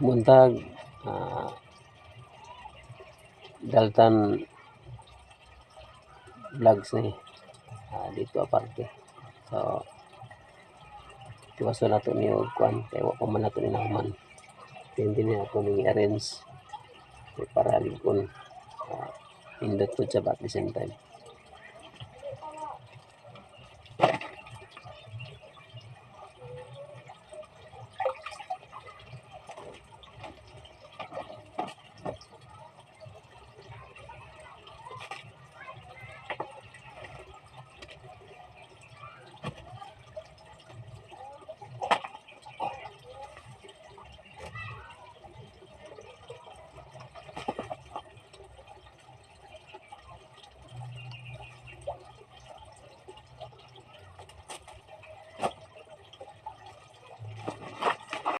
buntag ah, Daltan vlogs ni ah, dito aparte so tiwaso na ito niyo og kuan kay wa pa man ni naman. Hindi na ako ni arrange para ligkon uh, ah, in the siya ba at the same time.